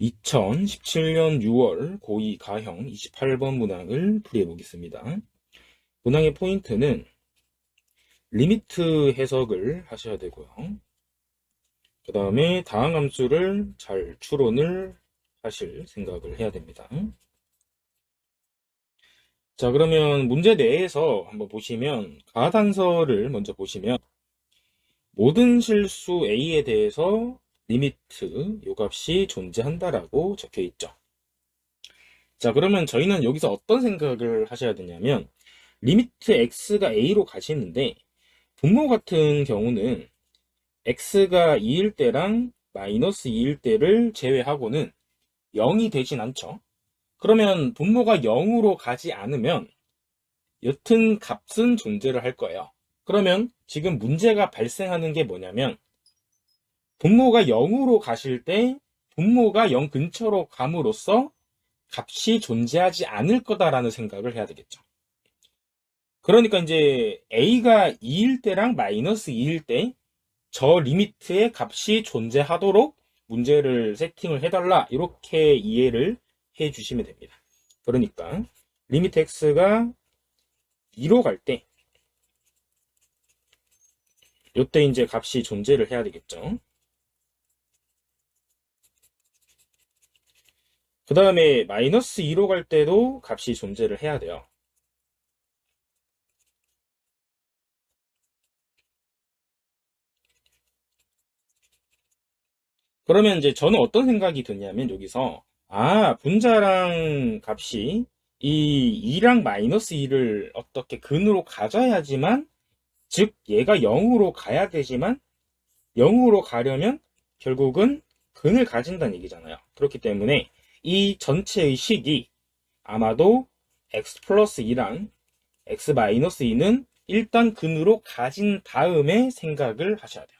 2017년 6월 고2 가형 28번 문항을 풀이해 보겠습니다. 문항의 포인트는 리미트 해석을 하셔야 되고요. 그 다음에 다항 함수를 잘 추론을 하실 생각을 해야 됩니다. 자, 그러면 문제 내에서 한번 보시면 가단서를 먼저 보시면 모든 실수 A에 대해서 리미트 요 값이 존재한다라고 적혀 있죠. 자, 그러면 저희는 여기서 어떤 생각을 하셔야 되냐면 리미트 x가 a로 가시는데 분모 같은 경우는 x가 2일 때랑 마이너스 2일 때를 제외하고는 0이 되진 않죠. 그러면 분모가 0으로 가지 않으면 여튼 값은 존재를 할 거예요. 그러면 지금 문제가 발생하는 게 뭐냐면 분모가 0으로 가실 때 분모가 0 근처로 감으로써 값이 존재하지 않을 거다라는 생각을 해야 되겠죠. 그러니까 이제 a가 2일 때랑 마이너스 2일 때 저 리미트의 값이 존재하도록 문제를 세팅을 해달라 이렇게 이해를 해 주시면 됩니다. 그러니까 리미트 x가 2로 갈 때 이때 이제 값이 존재를 해야 되겠죠. 그 다음에 마이너스 2로 갈 때도 값이 존재를 해야 돼요. 그러면 이제 저는 어떤 생각이 드냐면 여기서 아 분자랑 값이 이 2랑 마이너스 2를 어떻게 근으로 가져야지만 즉 얘가 0으로 가야 되지만 0으로 가려면 결국은 근을 가진다는 얘기잖아요. 그렇기 때문에 이 전체의 식이 아마도 x 플러스 2랑 x 마이너스 2는 일단 근으로 가진 다음에 생각을 하셔야 돼요.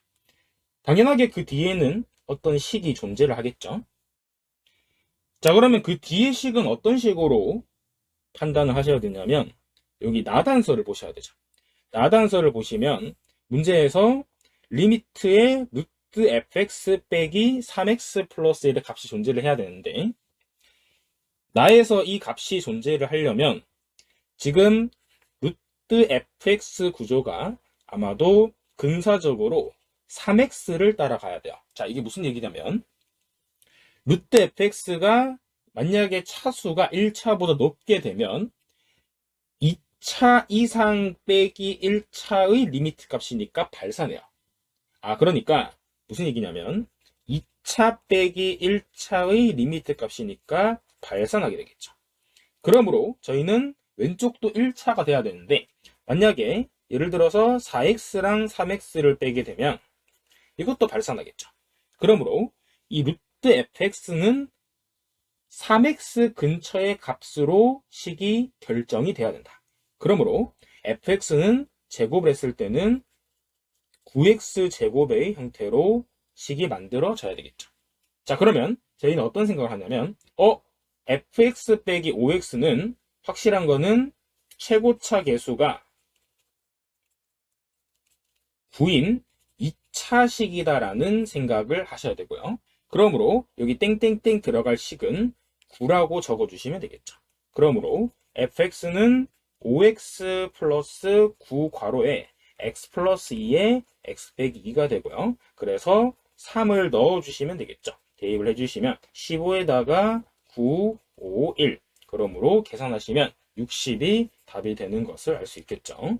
당연하게 그 뒤에는 어떤 식이 존재를 하겠죠. 자, 그러면 그 뒤의 식은 어떤 식으로 판단을 하셔야 되냐면, 여기 나단서를 보셔야 되죠. 나단서를 보시면, 문제에서 리미트의 루트 fx 빼기 3x 플러스 1의 값이 존재를 해야 되는데, 나에서 이 값이 존재를 하려면, 지금 루트 fx 구조가 아마도 근사적으로 3x를 따라가야 돼요. 자, 이게 무슨 얘기냐면, 루트 fx가 만약에 차수가 1차보다 높게 되면 2차 이상 빼기 1차의 리미트 값이니까 발산해요. 아, 그러니까 무슨 얘기냐면 2차 빼기 1차의 리미트 값이니까 발산하게 되겠죠. 그러므로 저희는 왼쪽도 1차가 돼야 되는데 만약에 예를 들어서 4x랑 3x를 빼게 되면 이것도 발산하겠죠. 그러므로 이 루트 fx는 3x 근처의 값으로 식이 결정이 돼야 된다. 그러므로 fx는 제곱을 했을 때는 9x 제곱의 형태로 식이 만들어져야 되겠죠. 자, 그러면 저희는 어떤 생각을 하냐면, 어, fx 빼기 5x는 확실한 거는 최고차 계수가 9인 2차식이다라는 생각을 하셔야 되고요. 그러므로 여기 땡땡땡 들어갈 식은 9라고 적어주시면 되겠죠. 그러므로 fx는 5x 플러스 9 괄호에 x 플러스 2에 x 빼기 2가 되고요. 그래서 3을 넣어주시면 되겠죠. 대입을 해주시면 15에다가 9, 5, 1 그러므로 계산하시면 60이 답이 되는 것을 알 수 있겠죠.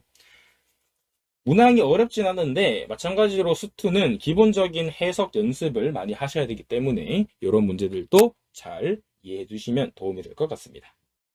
문항이 어렵진 않은데 마찬가지로 수투는 기본적인 해석 연습을 많이 하셔야 되기 때문에 이런 문제들도 잘 이해해 주시면 도움이 될 것 같습니다.